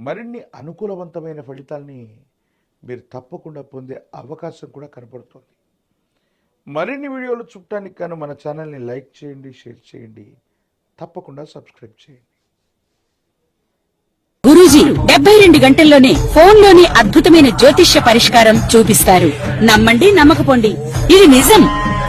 మరిన్ని అనుకూలవంతమైన ఫలితాల్ని మీరు తప్పకుండా పొందే అవకాశం కూడా కనపడుతుంది. మరిన్ని వీడియోలు చూడటానికి కాను మన ఛానల్ని లైక్ చేయండి షేర్ చేయండి. తప్పకుండా సబ్స్క్రైబ్ చేయండి. గురూజీ డెబ్బై రెండు గంటల్లోనే ఫోన్లోని అద్భుతమైన జ్యోతిష్య పరిష్కారం చూపిస్తారు. నమ్మండి నమ్మకపోండి. ఇది నిజం.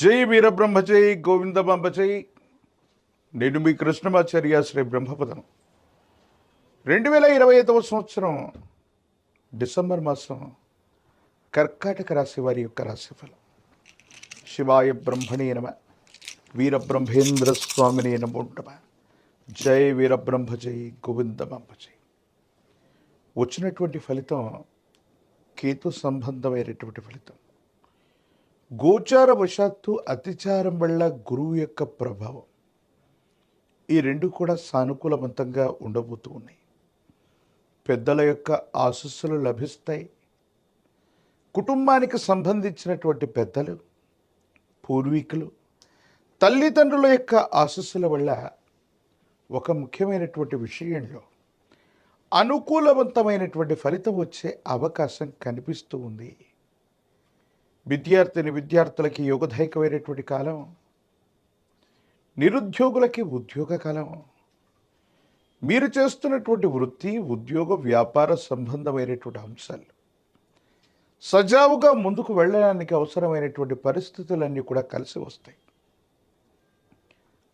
జై వీరబ్రహ్మ జై గోవిందబాంబ జై నేను మీ కృష్ణమాచార్య శ్రీ బ్రహ్మపదం. రెండు వేల ఇరవై ఐదవ సంవత్సరం డిసెంబర్ మాసం కర్కాటక రాశి వారి యొక్క రాశిఫలం. శివాయ బ్రహ్మణే నమ వీరబ్రహ్మేంద్ర స్వామిని నమ జై వీరబ్రహ్మ జై గోవిందబాంబ జై వచ్చినటువంటి ఫలితం కేతు సంబంధమైనటువంటి ఫలితం. గోచార వశాత్తు అతిచారం వల్ల గురువు యొక్క ప్రభావం. ఈ రెండు కూడా సానుకూలవంతంగా ఉండబోతూ ఉన్నాయి. పెద్దల యొక్క ఆశస్సులు లభిస్తాయి. కుటుంబానికి సంబంధించినటువంటి పెద్దలు పూర్వీకులు తల్లిదండ్రుల యొక్క ఆశస్సుల వల్ల ఒక ముఖ్యమైనటువంటి విషయంలో అనుకూలవంతమైనటువంటి ఫలితం వచ్చే అవకాశం కనిపిస్తూ ఉంది. విద్యార్థిని విద్యార్థులకి యోగదాయకమైనటువంటి కాలం. నిరుద్యోగులకి ఉద్యోగ కాలం. మీరు చేస్తున్నటువంటి వృత్తి ఉద్యోగ వ్యాపార సంబంధమైనటువంటి అంశాలు. సజావుగా ముందుకు వెళ్ళడానికి అవసరమైనటువంటి పరిస్థితులన్నీ కూడా కలిసి వస్తాయి.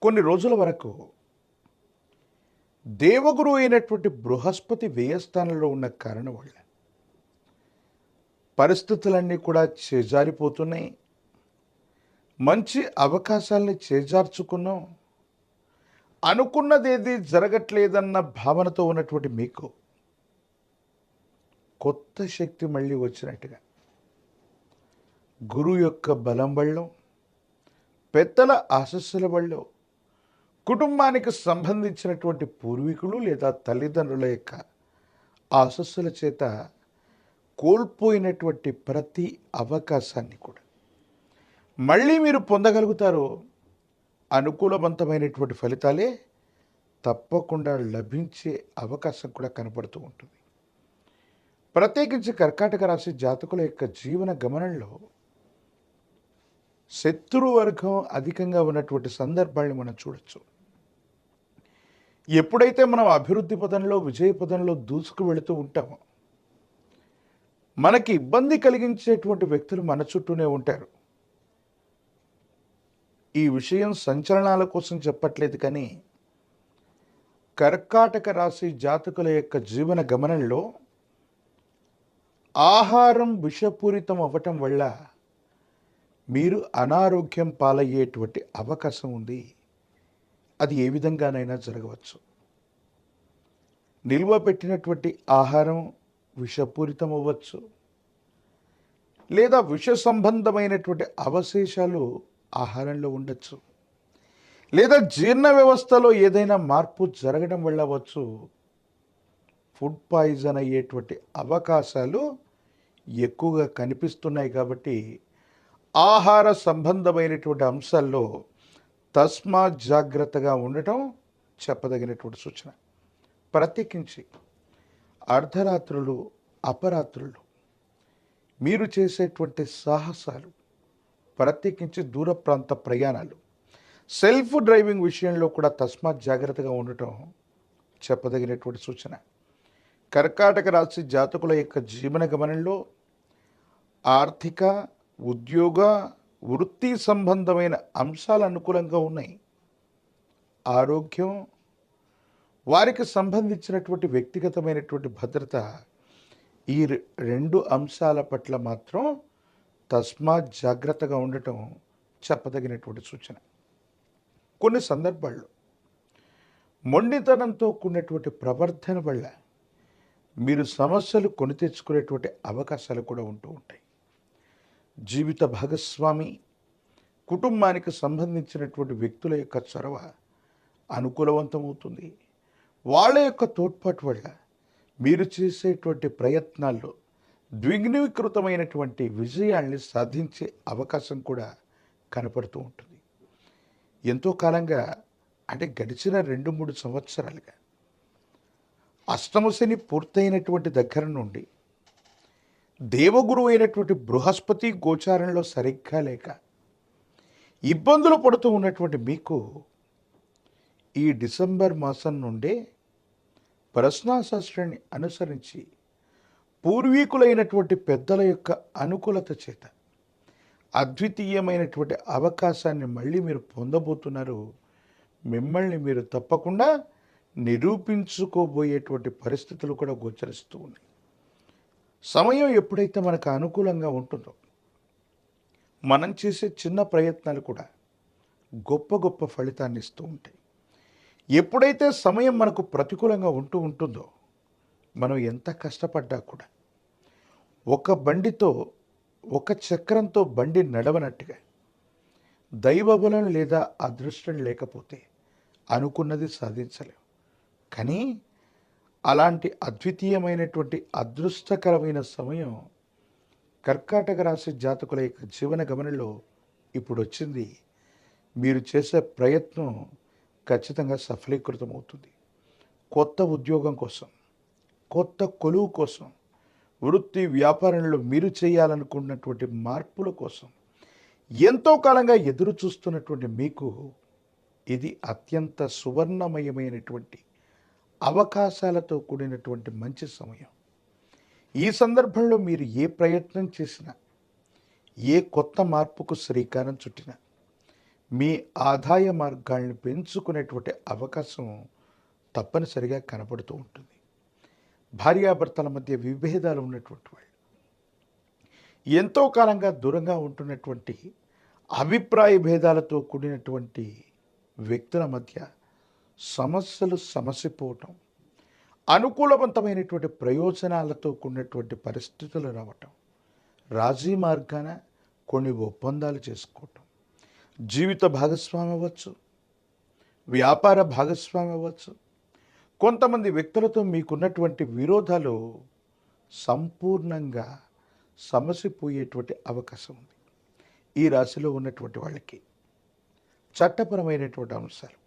కొన్ని రోజుల వరకు దేవగురు అయినటువంటి బృహస్పతి వ్యయస్థానంలో ఉన్న కారణం వల్ల పరిస్థితులన్నీ కూడా చేజారిపోతున్నాయి. మంచి అవకాశాలని చేజార్చుకున్నాం. అనుకున్నదేది జరగట్లేదన్న భావనతో ఉన్నటువంటి మీకు కొత్త శక్తి మళ్ళీ వచ్చినట్టుగా. గురువు యొక్క బలం వల్ల పెద్దల ఆశస్సుల వల్ల కుటుంబానికి సంబంధించినటువంటి పూర్వీకులు లేదా తల్లిదండ్రుల యొక్క ఆశస్సుల చేత కోల్పోయినటువంటి ప్రతి అవకాశాన్ని కూడా. మళ్ళీ మీరు పొందగలుగుతారు అనుకూలవంతమైనటువంటి ఫలితాలే తప్పకుండా లభించే అవకాశం కూడా కనపడుతూ ఉంటుంది. ప్రత్యేకించి కర్కాటక రాశి జాతకుల యొక్క జీవన గమనంలో శత్రువర్గం అధికంగా ఉన్నటువంటి సందర్భాన్ని మనం చూడొచ్చు. ఎప్పుడైతే మనం అభివృద్ధి పదంలో విజయ పదంలో దూసుకు వెళుతూ ఉంటామో మనకి ఇబ్బంది కలిగించేటువంటి వ్యక్తులు మన చుట్టూనే ఉంటారు. ఈ విషయం సంచలనాల కోసం చెప్పట్లేదు కానీ కర్కాటక రాశి జాతకుల యొక్క జీవన గమనంలో ఆహారం విషపూరితం అవ్వటం వల్ల మీరు అనారోగ్యం పాలయ్యేటువంటి అవకాశం ఉంది. అది ఏ విధంగానైనా జరగవచ్చు. నిల్వ పెట్టినటువంటి ఆహారం విషపూరితం అవ్వచ్చు లేదా విష సంబంధమైనటువంటి అవశేషాలు ఆహారంలో ఉండొచ్చు. లేదా జీర్ణ వ్యవస్థలో ఏదైనా మార్పు జరగడం వల్ల అవ్వచ్చు. ఫుడ్ పాయిజన్ అయ్యేటువంటి అవకాశాలు ఎక్కువగా కనిపిస్తున్నాయి కాబట్టి ఆహార సంబంధమైనటువంటి అంశాల్లో తస్మా జాగ్రత్తగా ఉండటం చెప్పదగినటువంటి సూచన. ప్రత్యేకించి అర్ధరాత్రులు అపరాత్రులు. మీరు చేసేటువంటి సాహసాలు ప్రత్యేకించి దూర ప్రాంత ప్రయాణాలు. సెల్ఫ్ డ్రైవింగ్ విషయంలో కూడా తస్మాత్ జాగ్రత్తగా ఉండటం చెప్పదగినటువంటి సూచన. కర్కాటక రాశి జాతకుల యొక్క జీవన గమనంలో ఆర్థిక ఉద్యోగ వృత్తి సంబంధమైన అంశాలు అనుకూలంగా ఉన్నాయి. ఆరోగ్యం వారికి సంబంధించినటువంటి వ్యక్తిగతమైనటువంటి భద్రత ఈ రె- రెండు అంశాల పట్ల మాత్రం తస్మాత్ జాగ్రత్తగా ఉండటం చెప్పదగినటువంటి సూచన. కొన్ని సందర్భాల్లో మొండితనంతో కూడినటువంటి ప్రవర్తన వల్ల మీరు సమస్యలు కొని తెచ్చుకునేటువంటి అవకాశాలు కూడా ఉంటూ ఉంటాయి. జీవిత భాగస్వామి కుటుంబానికి సంబంధించినటువంటి వ్యక్తుల యొక్క చొరవ అనుకూలవంతమవుతుంది. వాళ్ళ యొక్క తోడ్పాటు వల్ల మీరు చేసేటువంటి ప్రయత్నాల్లో ద్విగ్నీకృతమైనటువంటి విజయాల్ని సాధించే అవకాశం కూడా కనపడుతూ ఉంటుంది. ఎంతో కాలంగా అంటే గడిచిన రెండు మూడు సంవత్సరాలుగా అష్టమశని పూర్తయినటువంటి దగ్గర నుండి దేవగురు అయినటువంటి బృహస్పతి గోచారంలో సరిగ్గా లేక ఇబ్బందులు పడుతూ ఉన్నటువంటి మీకు ఈ డిసెంబర్ మాసం నుండే ప్రశ్నాశాస్త్రాన్ని అనుసరించి పూర్వీకులైనటువంటి పెద్దల యొక్క అనుకూలత చేత అద్వితీయమైనటువంటి అవకాశాన్ని మళ్ళీ మీరు పొందబోతున్నారు. మిమ్మల్ని మీరు తప్పకుండా నిరూపించుకోబోయేటువంటి పరిస్థితులు కూడా గోచరిస్తూ ఉన్నాయి. సమయం ఎప్పుడైతే మనకు అనుకూలంగా ఉంటుందో మనం చేసే చిన్న ప్రయత్నాలు కూడా గొప్ప గొప్ప ఫలితాన్ని ఇస్తూ ఉంటాయి. ఎప్పుడైతే సమయం మనకు ప్రతికూలంగా ఉంటూ ఉంటుందో మనం ఎంత కష్టపడ్డా కూడా ఒక బండితో ఒక చక్రంతో బండి నడవనట్టుగా దైవబలం లేదా అదృష్టం లేకపోతే అనుకున్నది సాధించలేం. కానీ అలాంటి అద్వితీయమైనటువంటి అదృష్టకరమైన సమయం కర్కాటక రాశి జాతకుల యొక్క జీవన గమనంలో ఇప్పుడు వచ్చింది. మీరు చేసే ప్రయత్నం ఖచ్చితంగా సఫలీకృతం అవుతుంది కొత్త ఉద్యోగం కోసం కొత్త కొలువు కోసం వృత్తి వ్యాపారంలో మీరు చేయాలనుకున్నటువంటి మార్పుల కోసం ఎంతో కాలంగా ఎదురు చూస్తున్నటువంటి మీకు ఇది అత్యంత సువర్ణమయమైనటువంటి అవకాశాలతో కూడినటువంటి మంచి సమయం. ఈ సందర్భంలో మీరు ఏ ప్రయత్నం చేసినా ఏ కొత్త మార్పుకు శ్రీకారం చుట్టినా మీ ఆదాయ మార్గాల్ని పెంచుకునేటువంటి అవకాశం తప్పనిసరిగా కనపడుతూ ఉంటుంది. భార్యాభర్తల మధ్య విభేదాలు ఉన్నటువంటి వాళ్ళు ఎంతో కాలంగా దూరంగా ఉంటున్నటువంటి అభిప్రాయ భేదాలతో కూడినటువంటి వ్యక్తుల మధ్య సమస్యలు సమసిపోవటం అనుకూలవంతమైనటువంటి ప్రయోజనాలతో కూడినటువంటి పరిస్థితులు రావటం రాజీ మార్గాన కొన్ని ఒప్పందాలు చేసుకోవటం జీవిత భాగస్వామి అవ్వచ్చు వ్యాపార భాగస్వామి అవ్వచ్చు. కొంతమంది వ్యక్తులతో మీకున్నటువంటి విరోధాలు సంపూర్ణంగా సమసిపోయేటువంటి అవకాశం ఉంది. ఈ రాశిలో ఉన్నటువంటి వాళ్ళకి చట్టపరమైనటువంటి అంశాలు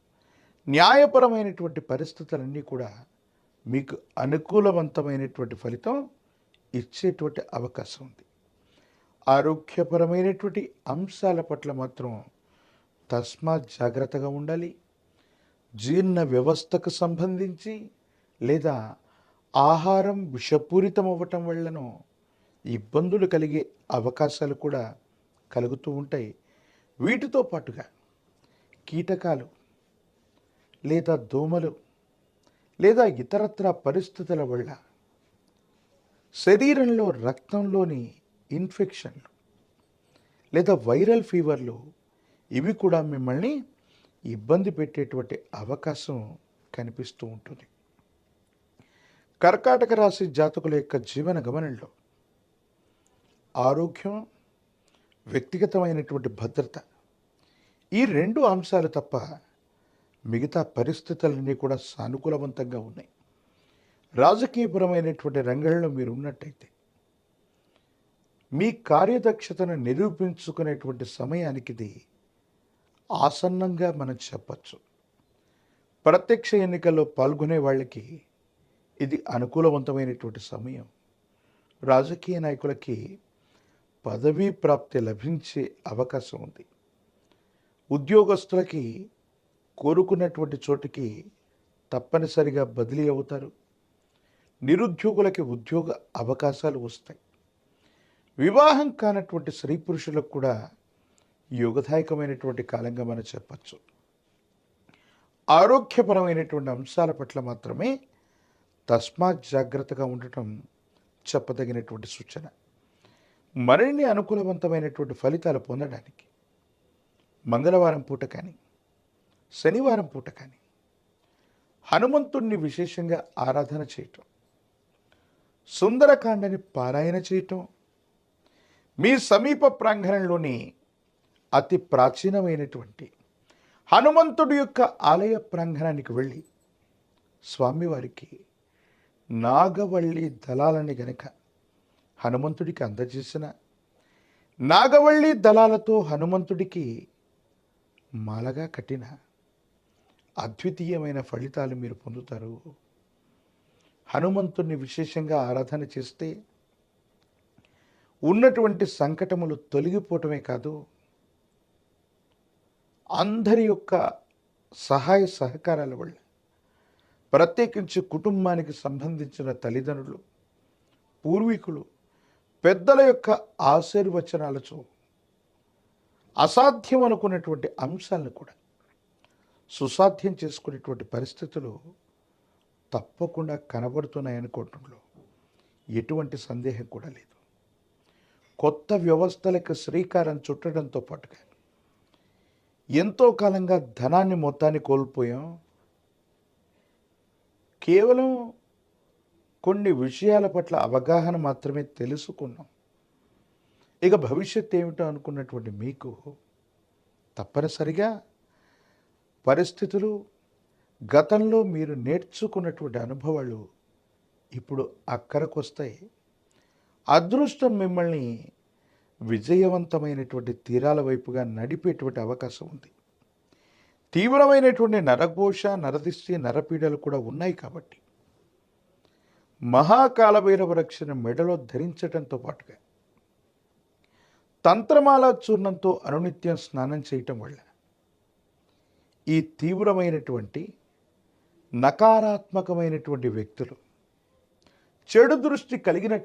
న్యాయపరమైనటువంటి పరిస్థితులన్నీ కూడా మీకు అనుకూలవంతమైనటువంటి ఫలితం ఇచ్చేటువంటి అవకాశం ఉంది. ఆరోగ్యపరమైనటువంటి అంశాల పట్ల మాత్రం తస్మాత్ జాగ్రత్తగా ఉండాలి. జీర్ణ వ్యవస్థకు సంబంధించి లేదా ఆహారం విషపూరితం అవ్వటం వల్లనో ఇబ్బందులు కలిగే అవకాశాలు కూడా కలుగుతూ ఉంటాయి. వీటితో పాటుగా కీటకాలు లేదా దోమలు లేదా ఇతరత్ర పరిస్థితుల వల్ల శరీరంలో రక్తంలోని ఇన్ఫెక్షన్లు లేదా వైరల్ ఫీవర్లు ఇవి కూడా మిమ్మల్ని ఇబ్బంది పెట్టేటువంటి అవకాశం కనిపిస్తూ ఉంటుంది. కర్కాటక రాశి జాతకుల యొక్క జీవన గమనంలో ఆరోగ్యం వ్యక్తిగతమైనటువంటి భద్రత ఈ రెండు అంశాలు తప్ప మిగతా పరిస్థితులన్నీ కూడా సానుకూలవంతంగా ఉన్నాయి. రాజకీయపరమైనటువంటి రంగంలో మీరు ఉన్నట్టయితే మీ కార్యదక్షతను నిరూపించుకునేటువంటి సమయానికి ఇది ఆసన్నంగా మనం చెప్పచ్చు. ప్రత్యక్ష ఎన్నికల్లో పాల్గొనే వాళ్ళకి ఇది అనుకూలవంతమైనటువంటి సమయం. రాజకీయ నాయకులకి పదవీ ప్రాప్తి లభించే అవకాశం ఉంది. ఉద్యోగస్తులకి కోరుకున్నటువంటి చోటికి తప్పనిసరిగా బదిలీ అవుతారు. నిరుద్యోగులకి ఉద్యోగ అవకాశాలు వస్తాయి. వివాహం కానటువంటి స్త్రీ పురుషులకు కూడా యోగదాయకమైనటువంటి కాలంగా మనం చెప్పచ్చు. ఆరోగ్యపరమైనటువంటి అంశాల పట్ల మాత్రమే తస్మాత్ జాగ్రత్తగా ఉండటం చెప్పదగినటువంటి సూచన. మరిన్ని అనుకూలవంతమైనటువంటి ఫలితాలు పొందడానికి మంగళవారం పూట కానీ శనివారం పూట కానీ హనుమంతుణ్ణి విశేషంగా ఆరాధన చేయటం సుందరకాండని పారాయణ చేయటం మీ సమీప ప్రాంగణంలోని అతి ప్రాచీనమైనటువంటి హనుమంతుడి యొక్క ఆలయ ప్రాంగణానికి వెళ్ళి స్వామివారికి నాగవల్లి దళాలని గనక హనుమంతుడికి అందజేసిన నాగవల్లి దళాలతో హనుమంతుడికి మాలగా కట్టిన అద్వితీయమైన ఫలితాలు మీరు పొందుతారు. హనుమంతుణ్ణి విశేషంగా ఆరాధన చేస్తే ఉన్నటువంటి సంకటములు తొలగిపోవటమే కాదు అందరి యొక్క సహాయ సహకారాల వల్ల ప్రత్యేకించి కుటుంబానికి సంబంధించిన తల్లిదండ్రులు పూర్వీకులు పెద్దల యొక్క ఆశీర్వచనాలతో అసాధ్యం అనుకున్నటువంటి అంశాలను కూడా సుసాధ్యం చేసుకునేటువంటి పరిస్థితులు తప్పకుండా కనబడుతున్నాయనుకోవటంలో ఎటువంటి సందేహం కూడా లేదు. కొత్త వ్యవస్థలకు శ్రీకారం చుట్టడంతో పాటుగా ఎంతో కాలంగా ధనాన్ని మొత్తాన్ని కోల్పోయాం. కేవలం కొన్ని విషయాల పట్ల అవగాహన మాత్రమే తెలుసుకున్నాం. ఇక భవిష్యత్ ఏమిటో అనుకున్నటువంటి మీకు తప్పనిసరిగా పరిస్థితులు గతంలో మీరు నేర్చుకున్నటువంటి అనుభవాలు ఇప్పుడు అక్కడికి వస్తాయి అదృష్టం మిమ్మల్ని విజయవంతమైనటువంటి తీరాల వైపుగా నడిపేటువంటి అవకాశం ఉంది. తీవ్రమైనటువంటి నరఘోష నరదిష్టి నరపీడలు కూడా ఉన్నాయి కాబట్టి. మహాకాలభైరవ రక్షణ మెడలో ధరించడంతో పాటుగా తంత్రమాల చూర్ణంతో అనునిత్యం స్నానం చేయటం వల్ల ఈ తీవ్రమైనటువంటి నకారాత్మకమైనటువంటి వ్యక్తులు చెడు దృష్టి కలిగిన